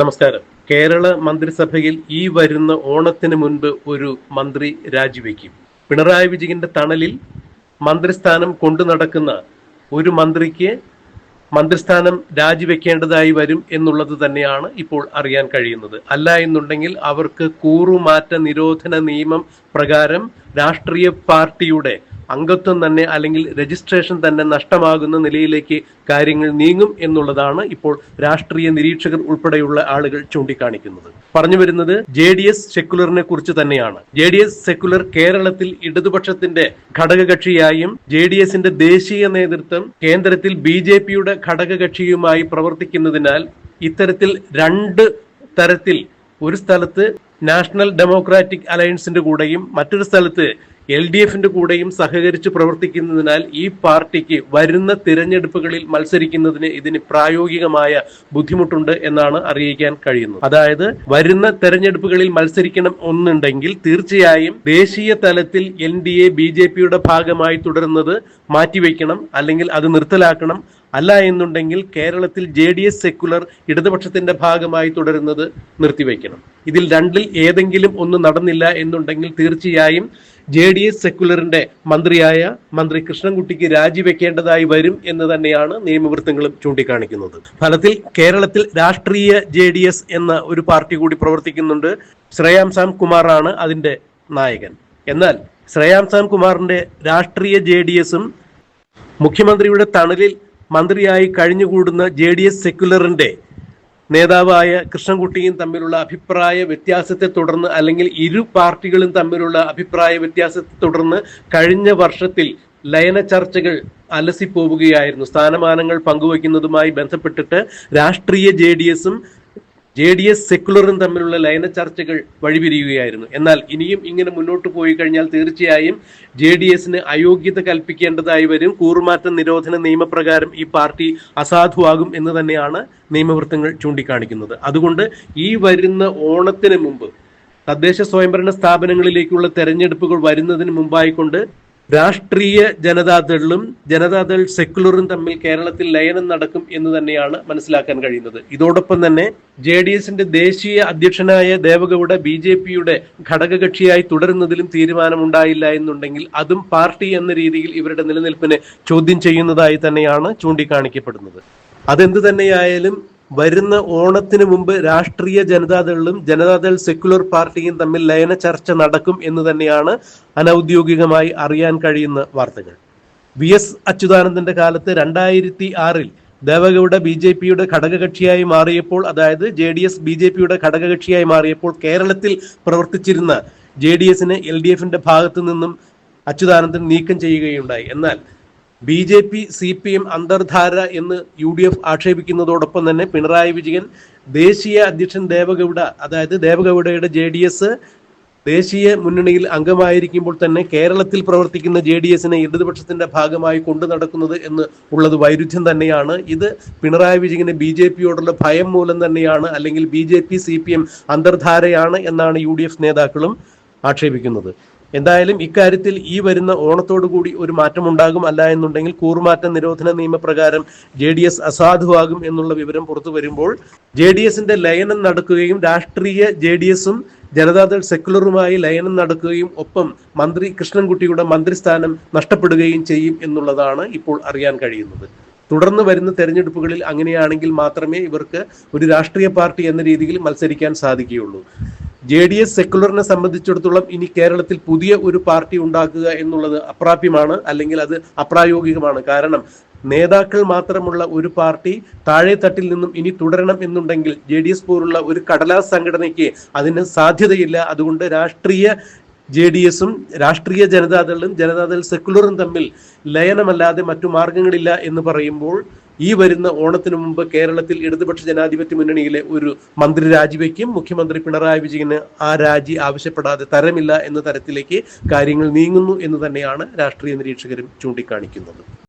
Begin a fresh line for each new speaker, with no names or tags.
നമസ്കാരം കേരള മന്ത്രിസഭയിൽ ഈ വരുന്ന ഓണത്തിന് മുൻപ് ഒരു മന്ത്രി രാജിവെക്കും പിണറായി വിജയന്റെ തണലിൽ മന്ത്രിസ്ഥാനം കൊണ്ടു നടക്കുന്ന ഒരു മന്ത്രിക്ക് മന്ത്രിസ്ഥാനം രാജിവെക്കേണ്ടതായി വരും എന്നുള്ളത് തന്നെയാണ് ഇപ്പോൾ അറിയാൻ കഴിയുന്നത് അല്ല എന്നുണ്ടെങ്കിൽ അവർക്ക് കൂറുമാറ്റ നിരോധന നിയമം പ്രകാരം രാഷ്ട്രീയ പാർട്ടിയുടെ അംഗത്വം തന്നെ അല്ലെങ്കിൽ രജിസ്ട്രേഷൻ തന്നെ നഷ്ടമാകുന്ന നിലയിലേക്ക് കാര്യങ്ങൾ നീങ്ങും എന്നുള്ളതാണ് ഇപ്പോൾ രാഷ്ട്രീയ നിരീക്ഷകർ ഉൾപ്പെടെയുള്ള ആളുകൾ ചൂണ്ടിക്കാണിക്കുന്നത് പറഞ്ഞു വരുന്നത് ജെ ഡി എസ് സെക്കുലറിനെ കുറിച്ച് തന്നെയാണ് ജെ ഡി എസ് സെക്കുലർ കേരളത്തിൽ ഇടതുപക്ഷത്തിന്റെ ഘടകകക്ഷിയായും ജെ ഡി എസിന്റെ ദേശീയ നേതൃത്വം കേന്ദ്രത്തിൽ ബി ജെ പിയുടെ ഘടകകക്ഷിയുമായി പ്രവർത്തിക്കുന്നതിനാൽ ഇത്തരത്തിൽ രണ്ട് തരത്തിൽ ഒരു സ്ഥലത്ത് നാഷണൽ ഡെമോക്രാറ്റിക് അലയൻസിന്റെ കൂടെയും മറ്റൊരു സ്ഥലത്ത് എൽ ഡി എഫിന്റെ കൂടെയും സഹകരിച്ച് പ്രവർത്തിക്കുന്നതിനാൽ ഈ പാർട്ടിക്ക് വരുന്ന തിരഞ്ഞെടുപ്പുകളിൽ മത്സരിക്കുന്നതിന് ഇതിന് പ്രായോഗികമായ ബുദ്ധിമുട്ടുണ്ട് എന്നാണ് അറിയിക്കാൻ കഴിയുന്നത് അതായത് വരുന്ന തെരഞ്ഞെടുപ്പുകളിൽ മത്സരിക്കണം എന്നുണ്ടെങ്കിൽ തീർച്ചയായും ദേശീയ തലത്തിൽ N D A B J പിയുടെ ഭാഗമായി തുടരുന്നത് മാറ്റിവെക്കണം അല്ലെങ്കിൽ അത് നിർത്തലാക്കണം അല്ല എന്നുണ്ടെങ്കിൽ കേരളത്തിൽ ജെ ഡി എസ് സെക്കുലർ ഇടതുപക്ഷത്തിന്റെ ഭാഗമായി തുടരുന്നത് നിർത്തിവെക്കണം ഇതിൽ രണ്ടിൽ ഏതെങ്കിലും ഒന്ന് നടന്നില്ല എന്നുണ്ടെങ്കിൽ തീർച്ചയായും ജെ ഡി എസ് സെക്കുലറിന്റെ മന്ത്രിയായ മന്ത്രി കൃഷ്ണൻകുട്ടിക്ക് രാജിവെക്കേണ്ടതായി വരും എന്ന് തന്നെയാണ് നിയമവൃത്തങ്ങളും ചൂണ്ടിക്കാണിക്കുന്നത് ഫലത്തിൽ കേരളത്തിൽ രാഷ്ട്രീയ ജെ ഡി എസ് എന്ന ഒരു പാർട്ടി കൂടി പ്രവർത്തിക്കുന്നുണ്ട് ശ്രേയാംസാം കുമാറാണ് അതിന്റെ നായകൻ എന്നാൽ ശ്രേയാംസാം കുമാറിന്റെ രാഷ്ട്രീയ ജെ ഡി എസും മുഖ്യമന്ത്രിയുടെ തണലിൽ മന്ത്രിയായി കഴിഞ്ഞുകൂടുന്ന ജെ ഡി എസ് സെക്കുലറിന്റെ നേതാവായ കൃഷ്ണൻകുട്ടിയും തമ്മിലുള്ള അഭിപ്രായ വ്യത്യാസത്തെ തുടർന്ന് അല്ലെങ്കിൽ ഇരു പാർട്ടികളും തമ്മിലുള്ള അഭിപ്രായ വ്യത്യാസത്തെ തുടർന്ന് കഴിഞ്ഞ വർഷത്തിൽ ലയന ചർച്ചകൾ അലസിപ്പോവുകയായിരുന്നു സ്ഥാനമാനങ്ങൾ പങ്കുവയ്ക്കുന്നതുമായി ബന്ധപ്പെട്ടിട്ട് രാഷ്ട്രീയ ജെ ഡി എസും ജെ ഡി എസ് സെക്കുലറും തമ്മിലുള്ള ലയന ചർച്ചകൾ വഴിപിരിയുകയായിരുന്നു എന്നാൽ ഇനിയും ഇങ്ങനെ മുന്നോട്ട് പോയി കഴിഞ്ഞാൽ തീർച്ചയായും ജെ ഡി എസിന് അയോഗ്യത കൽപ്പിക്കേണ്ടതായി വരും കൂറുമാറ്റ നിരോധന നിയമപ്രകാരം ഈ പാർട്ടി അസാധുവാകും എന്ന് തന്നെയാണ് നിയമവൃത്തങ്ങൾ ചൂണ്ടിക്കാണിക്കുന്നത് അതുകൊണ്ട് ഈ വരുന്ന ഓണത്തിന് മുമ്പ് തദ്ദേശ സ്വയംഭരണ സ്ഥാപനങ്ങളിലേക്കുള്ള തെരഞ്ഞെടുപ്പുകൾ വരുന്നതിന് മുമ്പായിക്കൊണ്ട് രാഷ്ട്രീയ ജനതാദളും ജനതാദൾ സെക്യുലറും തമ്മിൽ കേരളത്തിൽ ലയനം നടക്കും എന്ന് തന്നെയാണ് മനസ്സിലാക്കാൻ കഴിയുന്നത് ഇതോടൊപ്പം തന്നെ ജെ ഡി എസിന്റെ ദേശീയ അധ്യക്ഷനായ ദേവഗൌഡ ബി ജെ പിയുടെ ഘടകകക്ഷിയായി തുടരുന്നതിലും തീരുമാനമുണ്ടായില്ല എന്നുണ്ടെങ്കിൽ അതും പാർട്ടി എന്ന രീതിയിൽ ഇവരുടെ നിലനിൽപ്പിനെ ചോദ്യം ചെയ്യുന്നതായി തന്നെയാണ് ചൂണ്ടിക്കാണിക്കപ്പെടുന്നത് അതെന്ത് തന്നെയായാലും വരുന്ന ഓണത്തിന് മുമ്പ് രാഷ്ട്രീയ ജനതാദളും ജനതാദൾ സെക്യുലർ പാർട്ടിയും തമ്മിൽ ലയന ചർച്ച നടക്കും എന്ന് തന്നെയാണ് അനൌദ്യോഗികമായി അറിയാൻ കഴിയുന്ന വാർത്തകൾ വി എസ് അച്യുതാനന്ദന്റെ കാലത്ത് രണ്ടായിരത്തി ആറിൽ ദേവഗൌഡ ബി ജെ പിയുടെ ഘടകകക്ഷിയായി മാറിയപ്പോൾ അതായത് J D S B J പിയുടെ ഘടകകക്ഷിയായി മാറിയപ്പോൾ കേരളത്തിൽ പ്രവർത്തിച്ചിരുന്ന ജെ ഡി എസിനെ എൽ ഡി എഫിന്റെ ഭാഗത്തു നിന്നും അച്യുതാനന്ദൻ നീക്കം ചെയ്യുകയുണ്ടായി എന്നാൽ B J P C P M അന്തർധാര എന്ന് യു ഡി എഫ് ആക്ഷേപിക്കുന്നതോടൊപ്പം തന്നെ പിണറായി വിജയൻ ദേശീയ അധ്യക്ഷൻ ദേവഗൌഡ അതായത് ദേവഗൌഡയുടെ ജെ ഡി എസ് ദേശീയ മുന്നണിയിൽ അംഗമായിരിക്കുമ്പോൾ തന്നെ കേരളത്തിൽ പ്രവർത്തിക്കുന്ന ജെ ഡി എസിനെ ഇടതുപക്ഷത്തിന്റെ ഭാഗമായി കൊണ്ടു നടക്കുന്നത് എന്ന് ഉള്ളത് വൈരുദ്ധ്യം തന്നെയാണ് ഇത് പിണറായി വിജയന് ബി ജെ പിയോടുള്ള ഭയം മൂലം തന്നെയാണ് അല്ലെങ്കിൽ B J P C P M അന്തർധാരയാണ് എന്നാണ് യു ഡി എഫ് നേതാക്കളും ആക്ഷേപിക്കുന്നത് എന്തായാലും ഇക്കാര്യത്തിൽ ഈ വരുന്ന ഓണത്തോടുകൂടി ഒരു മാറ്റമുണ്ടാകും അല്ല എന്നുണ്ടെങ്കിൽ കൂറുമാറ്റ നിരോധന നിയമപ്രകാരം ജെ ഡി എസ് അസാധുവാകും എന്നുള്ള വിവരം പുറത്തു വരുമ്പോൾ ജെ ഡി എസിന്റെ ലയനം നടക്കുകയും രാഷ്ട്രീയ ജെ ഡി എസും ജനതാദൾ സെക്യുലറുമായി ലയനം നടക്കുകയും ഒപ്പം മന്ത്രി കൃഷ്ണൻകുട്ടിയുടെ മന്ത്രിസ്ഥാനം നഷ്ടപ്പെടുകയും ചെയ്യും എന്നുള്ളതാണ് ഇപ്പോൾ അറിയാൻ കഴിയുന്നത് തുടർന്ന് വരുന്ന തെരഞ്ഞെടുപ്പുകളിൽ അങ്ങനെയാണെങ്കിൽ മാത്രമേ ഇവർക്ക് ഒരു രാഷ്ട്രീയ പാർട്ടി എന്ന രീതിയിൽ മത്സരിക്കാൻ സാധിക്കുകയുള്ളൂ ജെ ഡി എസ് സെക്കുലറിനെ സംബന്ധിച്ചിടത്തോളം ഇനി കേരളത്തിൽ പുതിയ ഒരു പാർട്ടി ഉണ്ടാക്കുക എന്നുള്ളത് അപ്രാപ്യമാണ് അല്ലെങ്കിൽ അത് അപ്രായോഗികമാണ് കാരണം നേതാക്കൾ മാത്രമുള്ള ഒരു പാർട്ടി തട്ടിൽ നിന്നും ഇനി തുടരണം എന്നുണ്ടെങ്കിൽ ജെ ഡി എസ് പോലുള്ള ഒരു കടലാസ് സംഘടനയ്ക്ക് അതിന് സാധ്യതയില്ല അതുകൊണ്ട് രാഷ്ട്രീയ ജെ ഡി എസും രാഷ്ട്രീയ ജനതാദളും ജനതാദൾ സെക്കുലറും തമ്മിൽ ലയനമല്ലാതെ മറ്റു മാർഗങ്ങളില്ല എന്ന് പറയുമ്പോൾ ഈ വരുന്ന ഓണത്തിന് മുമ്പ് കേരളത്തിൽ ഇടതുപക്ഷ ജനാധിപത്യ മുന്നണിയിലെ ഒരു മന്ത്രി രാജിവെക്കും മുഖ്യമന്ത്രി പിണറായി വിജയന് ആ രാജി ആവശ്യപ്പെടാതെ തരമില്ല എന്ന തരത്തിലേക്ക് കാര്യങ്ങൾ നീങ്ങുന്നു എന്ന് തന്നെയാണ് രാഷ്ട്രീയ നിരീക്ഷകരും ചൂണ്ടിക്കാണിക്കുന്നത്